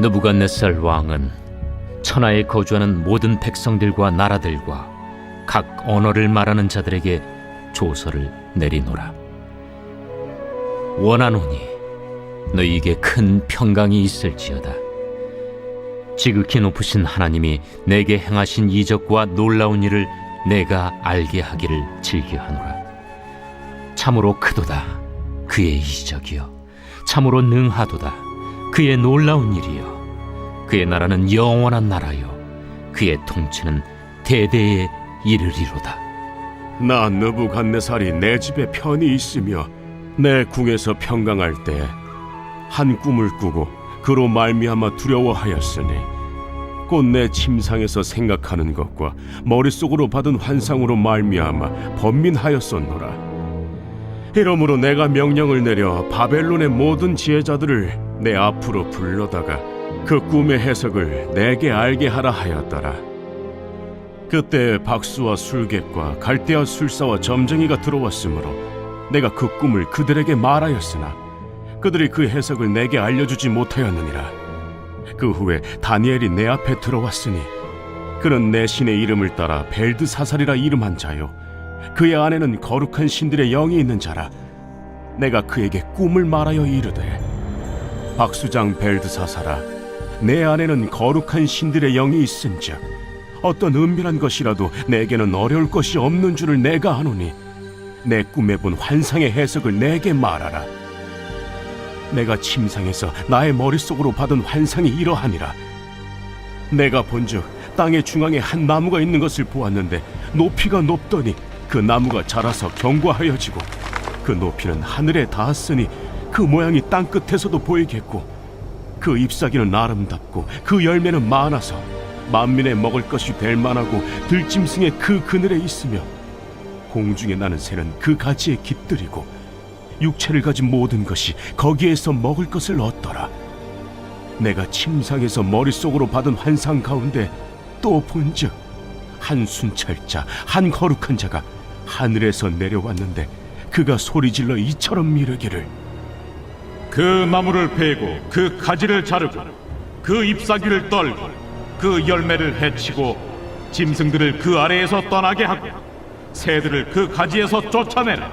느부갓네살 왕은 천하에 거주하는 모든 백성들과 나라들과 각 언어를 말하는 자들에게 조서를 내리노라. 원하노니 너희에게 큰 평강이 있을지어다. 지극히 높으신 하나님이 내게 행하신 이적과 놀라운 일을 내가 알게 하기를 즐겨하노라. 참으로 크도다 그의 이적이요 참으로 능하도다 그의 놀라운 일이요. 그의 나라는 영원한 나라요. 그의 통치는 대대에 이르리로다. 나 느부갓네살이 내 집에 편히 있으며 내 궁에서 평강할 때 한 꿈을 꾸고 그로 말미암아 두려워하였으니 곧 내 침상에서 생각하는 것과 머릿속으로 받은 환상으로 말미암아 번민하였었노라. 이러므로 내가 명령을 내려 바벨론의 모든 지혜자들을 내 앞으로 불러다가 그 꿈의 해석을 내게 알게 하라 하였더라. 그때 박수와 술객과 갈대아 술사와 점쟁이가 들어왔으므로 내가 그 꿈을 그들에게 말하였으나 그들이 그 해석을 내게 알려주지 못하였느니라. 그 후에 다니엘이 내 앞에 들어왔으니 그는 내 신의 이름을 따라 벨드사살이라 이름한 자요. 그의 안에는 거룩한 신들의 영이 있는 자라. 내가 그에게 꿈을 말하여 이르되 박수장 벨드사살아 내 안에는 거룩한 신들의 영이 있은즉 어떤 은밀한 것이라도 내게는 어려울 것이 없는 줄을 내가 아노니 내 꿈에 본 환상의 해석을 내게 말하라. 내가 침상에서 나의 머릿속으로 받은 환상이 이러하니라. 내가 본즉 땅의 중앙에 한 나무가 있는 것을 보았는데 높이가 높더니 그 나무가 자라서 견고하여지고 그 높이는 하늘에 닿았으니 그 모양이 땅 끝에서도 보이겠고 그 잎사귀는 아름답고 그 열매는 많아서 만민의 먹을 것이 될 만하고 들짐승의 그 그늘에 있으며 공중에 나는 새는 그 가지에 깃들이고 육체를 가진 모든 것이 거기에서 먹을 것을 얻더라. 내가 침상에서 머릿속으로 받은 환상 가운데 또 본즉 한 순찰자 한 거룩한 자가 하늘에서 내려왔는데 그가 소리질러 이처럼 미르기를 그 나무를 베고 그 가지를 자르고 그 잎사귀를 떨고 그 열매를 해치고 짐승들을 그 아래에서 떠나게 하고 새들을 그 가지에서 쫓아내라.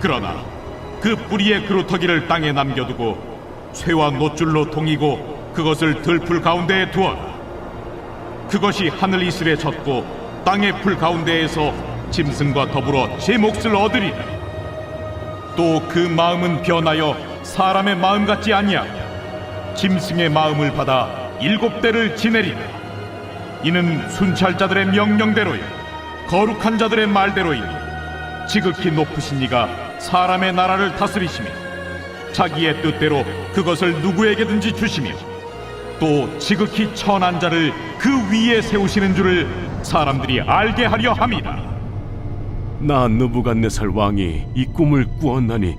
그러나 그 뿌리의 그루터기를 땅에 남겨두고 쇠와 노줄로 동이고 그것을 들풀 가운데에 두어라 그것이 하늘 이슬에 젖고 땅의 풀 가운데에서 짐승과 더불어 제 몫을 얻으리라. 또 그 마음은 변하여 사람의 마음 같지 아니하며 짐승의 마음을 받아 일곱 대를 지내리라 이는 순찰자들의 명령대로요 거룩한 자들의 말대로이니 지극히 높으신 이가 사람의 나라를 다스리시며 자기의 뜻대로 그것을 누구에게든지 주시며 또 지극히 천한 자를 그 위에 세우시는 줄을 사람들이 알게 하려 함이라. 나 느부갓네살 왕이 이 꿈을 꾸었나니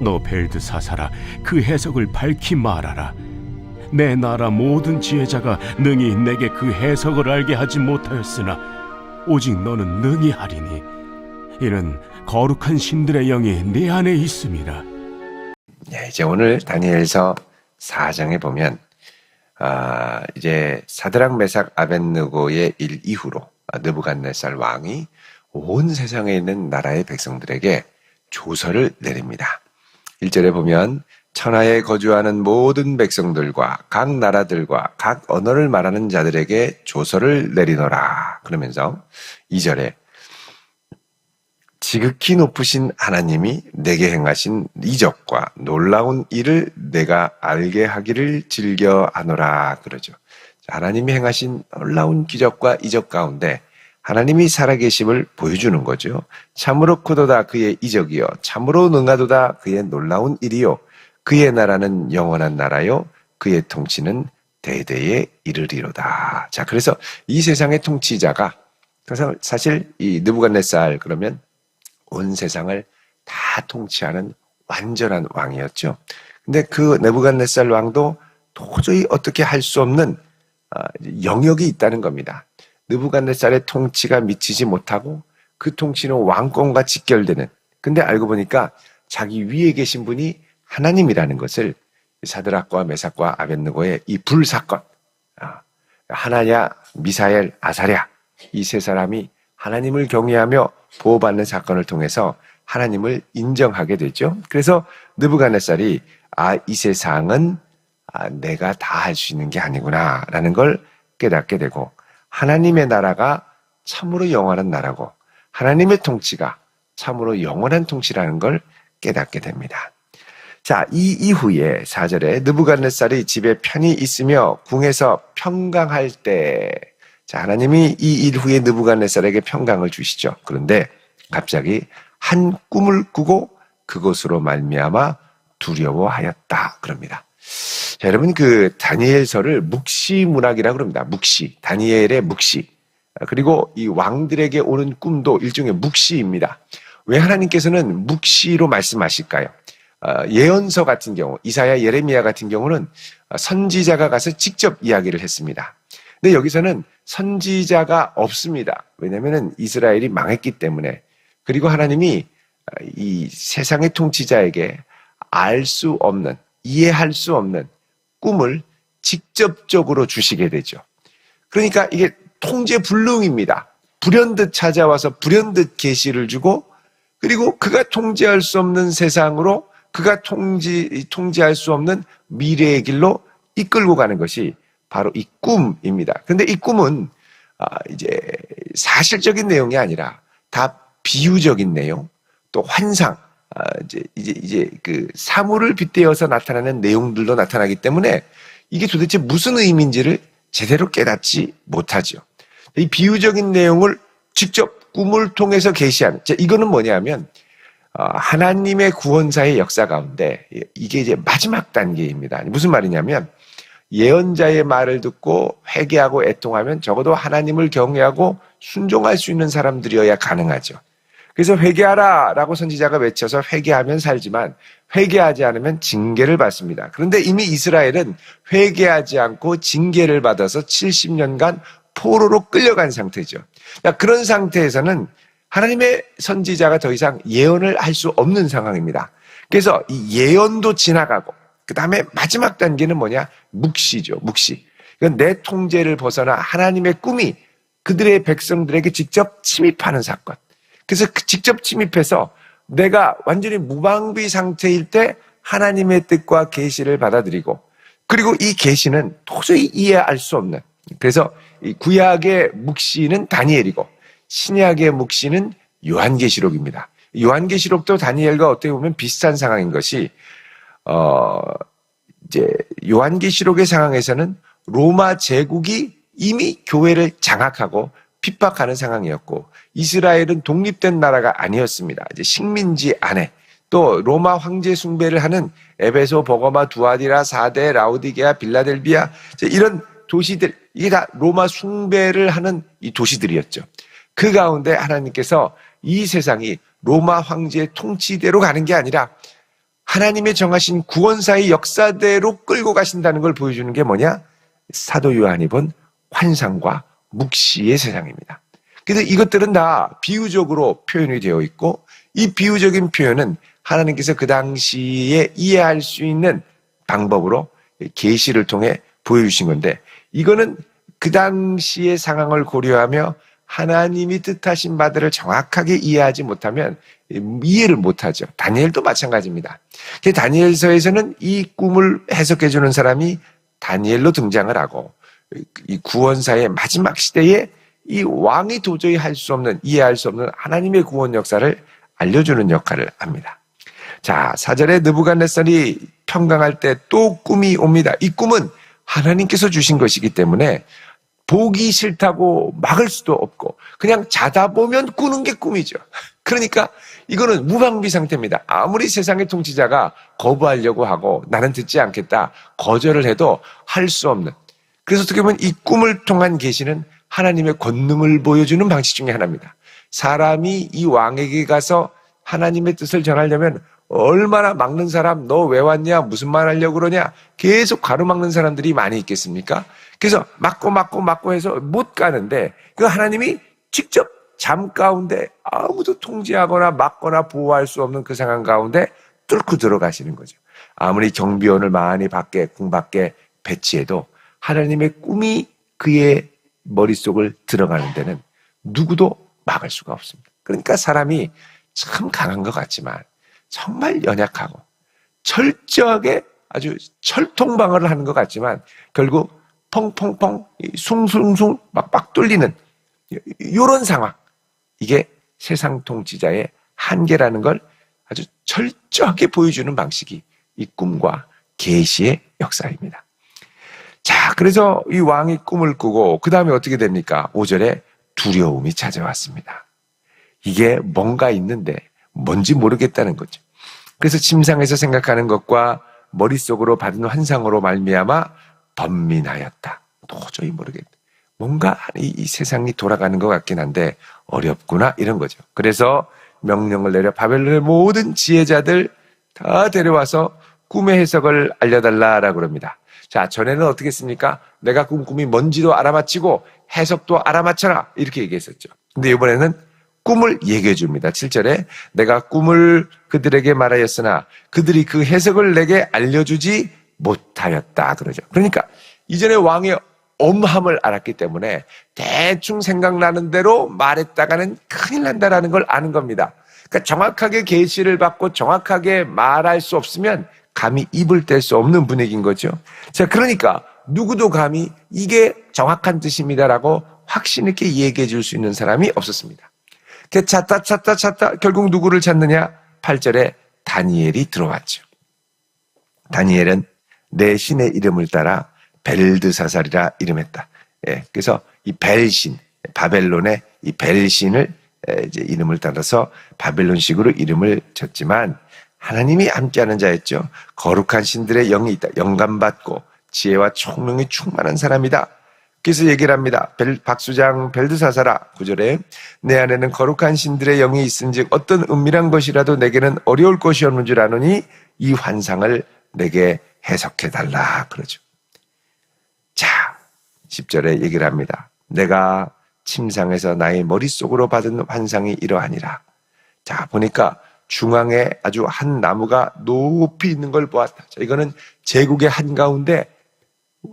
너 벨드 사사라 그 해석을 밝히 말하라 내 나라 모든 지혜자가 능히 내게 그 해석을 알게 하지 못하였으나 오직 너는 능히 하리니 이는 거룩한 신들의 영이 네 안에 있음이라 예, 이제 오늘 다니엘서 4장에 보면 아, 이제 사드락 메삭 아벤느고의 일 이후로 아, 느부갓네살 왕이 온 세상에 있는 나라의 백성들에게 조서를 내립니다. 1절에 보면 천하에 거주하는 모든 백성들과 각 나라들과 각 언어를 말하는 자들에게 조서를 내리노라. 그러면서 2절에 지극히 높으신 하나님이 내게 행하신 이적과 놀라운 일을 내가 알게 하기를 즐겨 하노라 그러죠. 자, 하나님이 행하신 놀라운 기적과 이적 가운데 하나님이 살아계심을 보여주는 거죠. 참으로 크도다 그의 이적이요. 참으로 능하도다 그의 놀라운 일이요. 그의 나라는 영원한 나라요. 그의 통치는 대대에 이르리로다. 자, 그래서 이 세상의 통치자가 사실 이 느부갓네살 그러면 온 세상을 다 통치하는 완전한 왕이었죠. 근데 그 네부갓네살 왕도 도저히 어떻게 할 수 없는 아, 영역이 있다는 겁니다. 느부갓네살의 통치가 미치지 못하고 그 통치는 왕권과 직결되는. 근데 알고 보니까 자기 위에 계신 분이 하나님이라는 것을 사드락과 메삭과 아벤느고의 이 불 사건, 아, 하나냐, 미사엘, 아사랴 이 세 사람이 하나님을 경외하며 보호받는 사건을 통해서 하나님을 인정하게 되죠. 그래서 느부갓네살이 아 이 세상은 아, 내가 다 할 수 있는 게 아니구나라는 걸 깨닫게 되고 하나님의 나라가 참으로 영원한 나라고 하나님의 통치가 참으로 영원한 통치라는 걸 깨닫게 됩니다. 자, 이 이후에 4절에 느부갓네살이 집에 편히 있으며 궁에서 평강할 때 자, 하나님이 이 일 후에 느부갓네살에게 평강을 주시죠. 그런데 갑자기 한 꿈을 꾸고 그것으로 말미암아 두려워하였다 그럽니다. 자, 여러분 그 다니엘서를 묵시 문학이라고 그럽니다. 묵시. 다니엘의 묵시. 그리고 이 왕들에게 오는 꿈도 일종의 묵시입니다. 왜 하나님께서는 묵시로 말씀하실까요? 어, 예언서 같은 경우, 이사야, 예레미야 같은 경우는 선지자가 가서 직접 이야기를 했습니다. 근데 여기서는 선지자가 없습니다. 왜냐하면 이스라엘이 망했기 때문에 그리고 하나님이 이 세상의 통치자에게 알 수 없는 이해할 수 없는 꿈을 직접적으로 주시게 되죠. 그러니까 이게 통제 불능입니다. 불현듯 찾아와서 불현듯 계시를 주고 그리고 그가 통제할 수 없는 세상으로 그가 통지 통제할 수 없는 미래의 길로 이끌고 가는 것이 바로 이 꿈입니다. 그런데 이 꿈은 아, 이제 사실적인 내용이 아니라 다 비유적인 내용, 또 환상, 아, 이제 이제 이제 그 사물을 빗대어서 나타나는 내용들로 나타나기 때문에 이게 도대체 무슨 의미인지를 제대로 깨닫지 못하죠. 이 비유적인 내용을 직접 꿈을 통해서 계시하는. 자, 이거는 뭐냐면 어, 하나님의 구원사의 역사 가운데 이게 이제 마지막 단계입니다. 무슨 말이냐면 예언자의 말을 듣고 회개하고 애통하면 적어도 하나님을 경외하고 순종할 수 있는 사람들이어야 가능하죠. 그래서 회개하라 라고 선지자가 외쳐서 회개하면 살지만 회개하지 않으면 징계를 받습니다. 그런데 이미 이스라엘은 회개하지 않고 징계를 받아서 70년간 포로로 끌려간 상태죠. 그런 상태에서는 하나님의 선지자가 더 이상 예언을 할 수 없는 상황입니다. 그래서 이 예언도 지나가고 그 다음에 마지막 단계는 뭐냐? 묵시죠. 묵시. 이건 내 통제를 벗어나 하나님의 꿈이 그들의 백성들에게 직접 침입하는 사건. 그래서 그 직접 침입해서 내가 완전히 무방비 상태일 때 하나님의 뜻과 계시를 받아들이고 그리고 이 계시는 도저히 이해할 수 없는 그래서 이 구약의 묵시는 다니엘이고 신약의 묵시는 요한계시록입니다. 요한계시록도 다니엘과 어떻게 보면 비슷한 상황인 것이 어 이제 요한계시록의 상황에서는 로마 제국이 이미 교회를 장악하고 핍박하는 상황이었고 이스라엘은 독립된 나라가 아니었습니다. 이제 식민지 안에 또 로마 황제 숭배를 하는 에베소, 버거마, 두아디라, 사데, 라우디게아, 빌라델비아 이런 도시들 이게 다 로마 숭배를 하는 이 도시들이었죠. 그 가운데 하나님께서 이 세상이 로마 황제의 통치대로 가는 게 아니라 하나님의 정하신 구원사의 역사대로 끌고 가신다는 걸 보여주는 게 뭐냐? 사도 요한이 본 환상과 묵시의 세상입니다. 그래서 이것들은 다 비유적으로 표현이 되어 있고 이 비유적인 표현은 하나님께서 그 당시에 이해할 수 있는 방법으로 계시를 통해 보여주신 건데 이거는 그 당시의 상황을 고려하며 하나님이 뜻하신 바들을 정확하게 이해하지 못하면 이해를 못하죠. 다니엘도 마찬가지입니다. 다니엘서에서는 이 꿈을 해석해 주는 사람이 다니엘로 등장을 하고 이 구원사의 마지막 시대에 이 왕이 도저히 할 수 없는 이해할 수 없는 하나님의 구원 역사를 알려주는 역할을 합니다. 자, 사절에 느부갓네살이 평강할 때 또 꿈이 옵니다. 이 꿈은 하나님께서 주신 것이기 때문에 보기 싫다고 막을 수도 없고 그냥 자다 보면 꾸는 게 꿈이죠. 그러니까 이거는 무방비 상태입니다. 아무리 세상의 통치자가 거부하려고 하고 나는 듣지 않겠다 거절을 해도 할 수 없는 그래서 어떻게 보면 이 꿈을 통한 계시는 하나님의 권능을 보여주는 방식 중에 하나입니다. 사람이 이 왕에게 가서 하나님의 뜻을 전하려면 얼마나 막는 사람, 너 왜 왔냐? 무슨 말 하려고 그러냐? 계속 가로막는 사람들이 많이 있겠습니까? 그래서 막고 막고 막고 해서 못 가는데 그 하나님이 직접 잠 가운데 아무도 통제하거나 막거나 보호할 수 없는 그 상황 가운데 뚫고 들어가시는 거죠. 아무리 경비원을 많이 밖에 궁 밖에 배치해도 하나님의 꿈이 그의 머릿속을 들어가는 데는 누구도 막을 수가 없습니다. 그러니까 사람이 참 강한 것 같지만 정말 연약하고 철저하게 아주 철통 방어를 하는 것 같지만 결국 펑펑펑 이 숭숭숭 막막 뚫리는 이런 상황 이게 세상 통치자의 한계라는 걸 아주 철저하게 보여주는 방식이 이 꿈과 계시의 역사입니다. 자, 그래서 이 왕이 꿈을 꾸고 그 다음에 어떻게 됩니까? 5절에 두려움이 찾아왔습니다. 이게 뭔가 있는데 뭔지 모르겠다는 거죠. 그래서 침상에서 생각하는 것과 머릿속으로 받은 환상으로 말미암아 번민하였다. 도저히 모르겠다. 뭔가 이, 이 세상이 돌아가는 것 같긴 한데 어렵구나 이런 거죠. 그래서 명령을 내려 바벨론의 모든 지혜자들 다 데려와서 꿈의 해석을 알려달라라고 그럽니다. 자, 전에는 어떻게 했습니까? 내가 꾼 꿈이 뭔지도 알아맞히고 해석도 알아맞혀라. 이렇게 얘기했었죠. 근데 이번에는 꿈을 얘기해 줍니다. 7절에 내가 꿈을 그들에게 말하였으나 그들이 그 해석을 내게 알려주지 못하였다. 그러죠. 그러니까 이전에 왕의 엄함을 알았기 때문에 대충 생각나는 대로 말했다가는 큰일 난다라는 걸 아는 겁니다. 그러니까 정확하게 계시를 받고 정확하게 말할 수 없으면 감히 입을 뗄 수 없는 분위기인 거죠. 자, 그러니까 누구도 감히 이게 정확한 뜻입니다라고 확신 있게 얘기해 줄 수 있는 사람이 없었습니다. 그 찾다 찾다 찾다 결국 누구를 찾느냐? 8절에 다니엘이 들어왔죠. 다니엘은 내 신의 이름을 따라 벨드사살이라 이름했다. 예, 그래서 이 벨신, 바벨론의 이 벨신을 에, 이제 이름을 따라서 바벨론식으로 이름을 졌지만 하나님이 함께하는 자였죠. 거룩한 신들의 영이 있다. 영감받고 지혜와 총명이 충만한 사람이다. 그래서 얘기를 합니다. 벨, 박수장 벨드사사라 구절에 내 안에는 거룩한 신들의 영이 있은즉 어떤 은밀한 것이라도 내게는 어려울 것이 없는 줄 아노니 이 환상을 내게 해석해 달라 그러죠. 자, 10절에 얘기를 합니다. 내가 침상에서 나의 머릿속으로 받은 환상이 이러하니라. 자, 보니까 중앙에 아주 한 나무가 높이 있는 걸 보았다. 자, 이거는 제국의 한가운데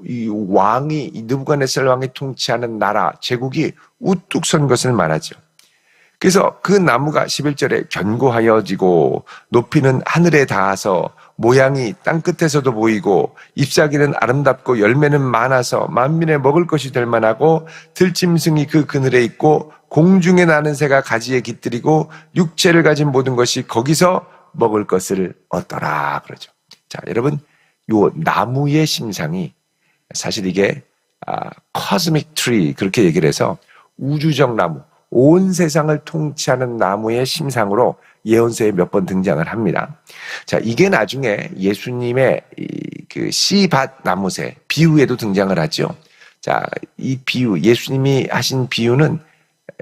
이 왕이 이 느부갓네살 왕이 통치하는 나라 제국이 우뚝 선 것을 말하죠. 그래서 그 나무가 11절에 견고하여지고 높이는 하늘에 닿아서 모양이 땅 끝에서도 보이고 잎사귀는 아름답고 열매는 많아서 만민의 먹을 것이 될 만하고 들짐승이 그 그늘에 있고 공중에 나는 새가 가지에 깃들이고 육체를 가진 모든 것이 거기서 먹을 것을 얻더라 그러죠. 자, 여러분 요 나무의 심상이 사실 이게 아, cosmic 그렇게 얘기를 해서 우주적 나무, 온 세상을 통치하는 나무의 심상으로 예언서에 몇 번 등장을 합니다. 자, 이게 나중에 예수님의 그 씨밭 나무새 비유에도 등장을 하죠. 자, 이 비유, 예수님이 하신 비유는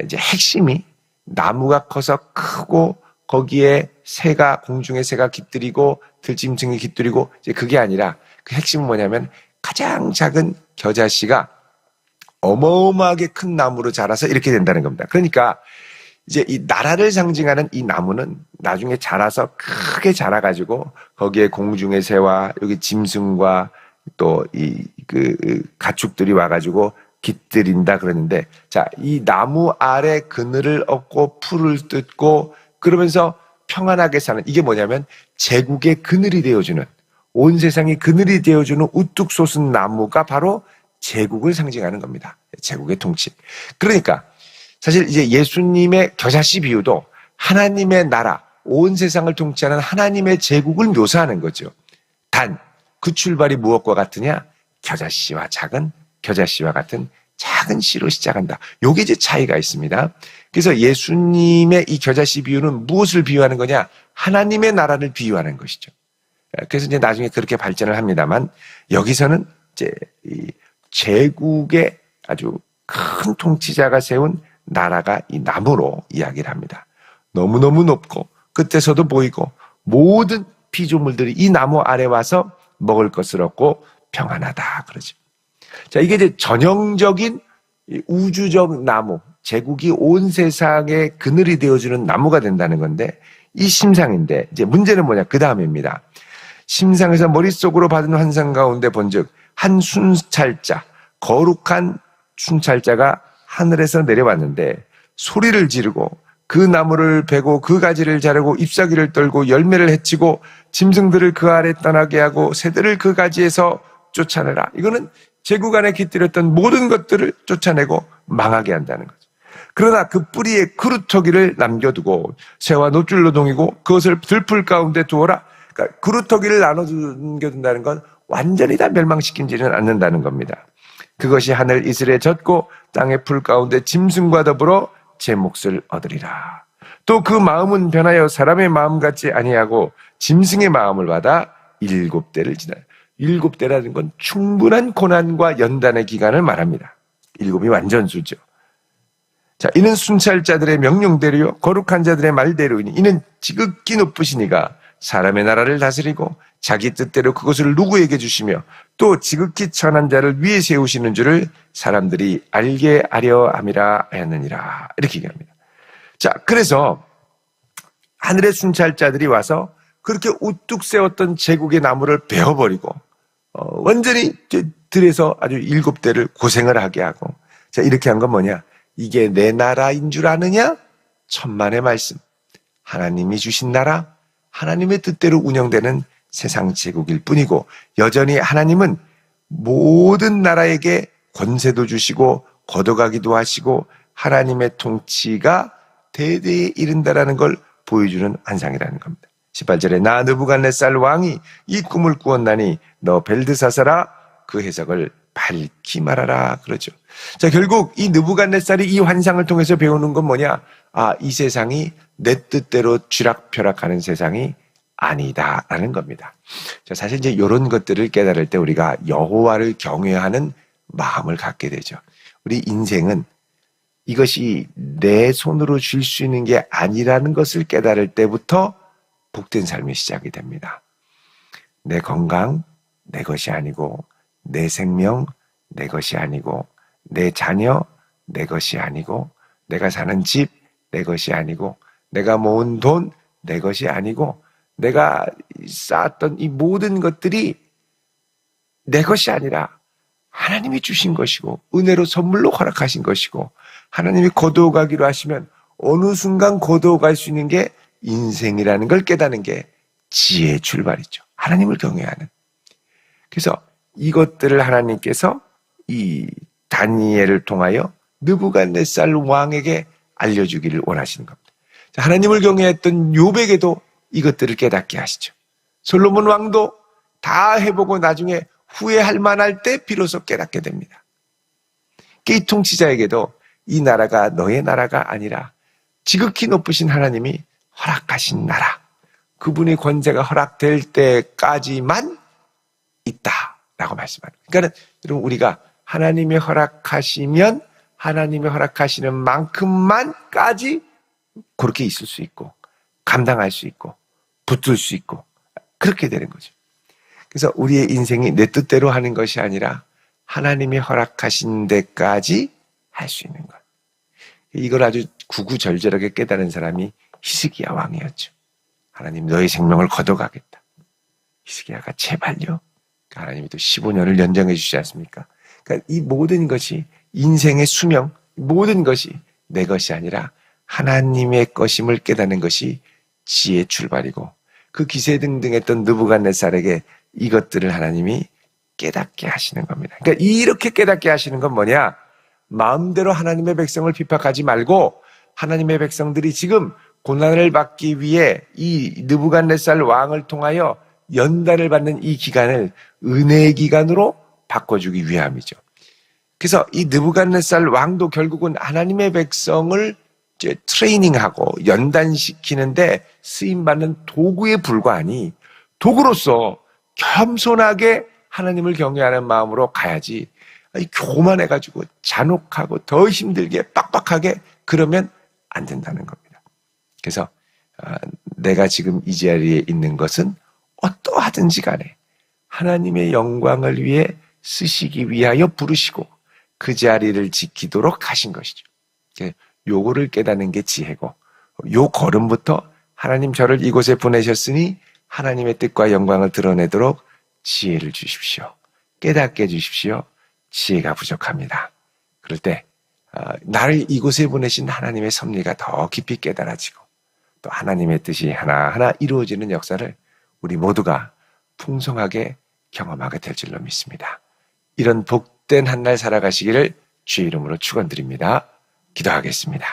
이제 핵심이 나무가 커서 크고 거기에 새가 공중에 새가 깃들이고 들짐승이 깃들이고 이제 그게 아니라 그 핵심은 뭐냐면 가장 작은 겨자씨가 어마어마하게 큰 나무로 자라서 이렇게 된다는 겁니다. 그러니까 이제 이 나라를 상징하는 이 나무는 나중에 자라서 크게 자라가지고 거기에 공중의 새와 여기 짐승과 또 이 그 가축들이 와가지고 깃들인다 그러는데 자 이 나무 아래 그늘을 얻고 풀을 뜯고 그러면서 평안하게 사는 이게 뭐냐면 제국의 그늘이 되어주는 온 세상이 그늘이 되어주는 우뚝 솟은 나무가 바로 제국을 상징하는 겁니다. 제국의 통치. 그러니까 사실 이제 예수님의 겨자씨 비유도 하나님의 나라, 온 세상을 통치하는 하나님의 제국을 묘사하는 거죠. 단, 그 출발이 무엇과 같으냐? 겨자씨와 작은, 겨자씨와 같은 작은 씨로 시작한다. 요게 이제 차이가 있습니다. 그래서 예수님의 이 겨자씨 비유는 무엇을 비유하는 거냐? 하나님의 나라를 비유하는 것이죠. 그래서 이제 나중에 그렇게 발전을 합니다만 여기서는 이제 이 제국의 아주 큰 통치자가 세운 나라가 이 나무로 이야기를 합니다. 너무너무 높고 끝에서도 보이고 모든 피조물들이 이 나무 아래 와서 먹을 것을 얻고 평안하다 그러죠. 자, 이게 이제 전형적인 우주적 나무, 제국이 온 세상의 그늘이 되어주는 나무가 된다는 건데 이 심상인데 이제 문제는 뭐냐 그 다음입니다. 심상에서 머릿속으로 받은 환상 가운데 본즉 한 순찰자 거룩한 순찰자가 하늘에서 내려왔는데 소리를 지르고 그 나무를 베고 그 가지를 자르고 잎사귀를 떨고 열매를 해치고 짐승들을 그 아래 떠나게 하고 새들을 그 가지에서 쫓아내라. 이거는 제국 안에 깃들였던 모든 것들을 쫓아내고 망하게 한다는 거죠. 그러나 그 뿌리에 그루터기를 남겨두고 새와 노줄로 동이고 그것을 들풀 가운데 두어라. 그러니까 그루터기를 나눠 남겨둔다는 건 완전히 다 멸망시키지는 않는다는 겁니다. 그것이 하늘 이슬에 젖고 땅의 풀 가운데 짐승과 더불어 제 몫을 얻으리라. 또 그 마음은 변하여 사람의 마음 같지 아니하고 짐승의 마음을 받아 일곱 대를 지나. 일곱 대라는 건 충분한 고난과 연단의 기간을 말합니다. 일곱이 완전수죠. 자, 이는 순찰자들의 명령대로요, 거룩한 자들의 말대로이니, 이는 지극히 높으시니가 사람의 나라를 다스리고 자기 뜻대로 그것을 누구에게 주시며 또 지극히 천한 자를 위에 세우시는 줄을 사람들이 알게 하려 함이라 하였느니라. 이렇게 얘기합니다. 자, 그래서 하늘의 순찰자들이 와서 그렇게 우뚝 세웠던 제국의 나무를 베어버리고 어, 완전히 들에서 아주 일곱 대를 고생을 하게 하고 자 이렇게 한 건 뭐냐? 이게 내 나라인 줄 아느냐? 천만의 말씀. 하나님이 주신 나라 하나님의 뜻대로 운영되는 세상 제국일 뿐이고 여전히 하나님은 모든 나라에게 권세도 주시고 걷어가기도 하시고 하나님의 통치가 대대에 이른다라는 걸 보여주는 환상이라는 겁니다. 18절에 나 느부갓네살 왕이 이 꿈을 꾸었나니 너 벨드사사라 그 해석을 밝히 말하라 그러죠. 자 결국 이 느부갓네살이 이 환상을 통해서 배우는 건 뭐냐? 아 이 세상이 내 뜻대로 쥐락펴락하는 세상이 아니다라는 겁니다. 자 사실 이제 이런 것들을 깨달을 때 우리가 여호와를 경외하는 마음을 갖게 되죠. 우리 인생은 이것이 내 손으로 줄 수 있는 게 아니라는 것을 깨달을 때부터 복된 삶이 시작이 됩니다. 내 건강, 내 것이 아니고, 내 생명, 내 것이 아니고, 내 자녀, 내 것이 아니고, 내가 사는 집, 내 것이 아니고, 내가 모은 돈, 내 것이 아니고, 내가 쌓았던 이 모든 것들이 내 것이 아니라 하나님이 주신 것이고, 은혜로 선물로 허락하신 것이고, 하나님이 거두어 가기로 하시면 어느 순간 거두어 갈 수 있는 게 인생이라는 걸 깨닫는 게 지혜의 출발이죠. 하나님을 경외하는. 그래서 이것들을 하나님께서 이 다니엘을 통하여 느부갓네살 왕에게 알려주기를 원하시는 겁니다. 자, 하나님을 경외했던 요백에도 이것들을 깨닫게 하시죠. 솔로몬 왕도 다 해보고 나중에 후회할 만할 때 비로소 깨닫게 됩니다. 이 통치자에게도 이 나라가 너의 나라가 아니라 지극히 높으신 하나님이 허락하신 나라. 그분의 권세가 허락될 때까지만 있다라고 말씀하는. 그러니까 여러분 우리가 하나님이 허락하시면 하나님이 허락하시는 만큼만까지 그렇게 있을 수 있고 감당할 수 있고 붙들 수 있고 그렇게 되는 거죠. 그래서 우리의 인생이 내 뜻대로 하는 것이 아니라 하나님이 허락하신 데까지 할 수 있는 것. 이걸 아주 구구절절하게 깨달은 사람이 히스기야 왕이었죠. 하나님 너의 생명을 걷어가겠다. 히스기야가 제발요. 하나님이 또 15년을 연장해 주시지 않습니까? 그러니까 이 모든 것이 인생의 수명, 모든 것이 내 것이 아니라 하나님의 것임을 깨닫는 것이 지혜의 출발이고 그 기세등등했던 느부갓네살에게 이것들을 하나님이 깨닫게 하시는 겁니다. 그러니까 이렇게 깨닫게 하시는 건 뭐냐? 마음대로 하나님의 백성을 핍박하지 말고 하나님의 백성들이 지금 고난을 받기 위해 이 느부갓네살 왕을 통하여 연단을 받는 이 기간을 은혜의 기간으로 바꿔주기 위함이죠. 그래서 이 느부갓네살 왕도 결국은 하나님의 백성을 트레이닝하고 연단시키는데 쓰임받는 도구에 불과하니 도구로서 겸손하게 하나님을 경외하는 마음으로 가야지 교만해가지고 잔혹하고 더 힘들게 빡빡하게 그러면 안 된다는 겁니다. 그래서 아, 내가 지금 이 자리에 있는 것은 어떠하든지 간에 하나님의 영광을 위해 쓰시기 위하여 부르시고 그 자리를 지키도록 하신 것이죠. 요거를 깨닫는 게 지혜고 요 걸음부터 하나님 저를 이곳에 보내셨으니 하나님의 뜻과 영광을 드러내도록 지혜를 주십시오. 깨닫게 해주십시오. 지혜가 부족합니다. 그럴 때 어, 나를 이곳에 보내신 하나님의 섭리가 더 깊이 깨달아지고 또 하나님의 뜻이 하나하나 이루어지는 역사를 우리 모두가 풍성하게 경험하게 될 줄로 믿습니다. 이런 복된 한 날 살아가시기를 주의 이름으로 축원드립니다. 기도하겠습니다.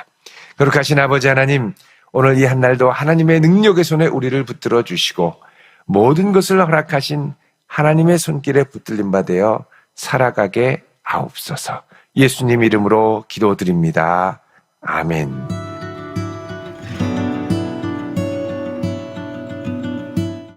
거룩하신 아버지 하나님, 오늘 이 한 날도 하나님의 능력의 손에 우리를 붙들어 주시고 모든 것을 허락하신 하나님의 손길에 붙들림 받아 살아가게 하옵소서. 예수님 이름으로 기도드립니다. 아멘.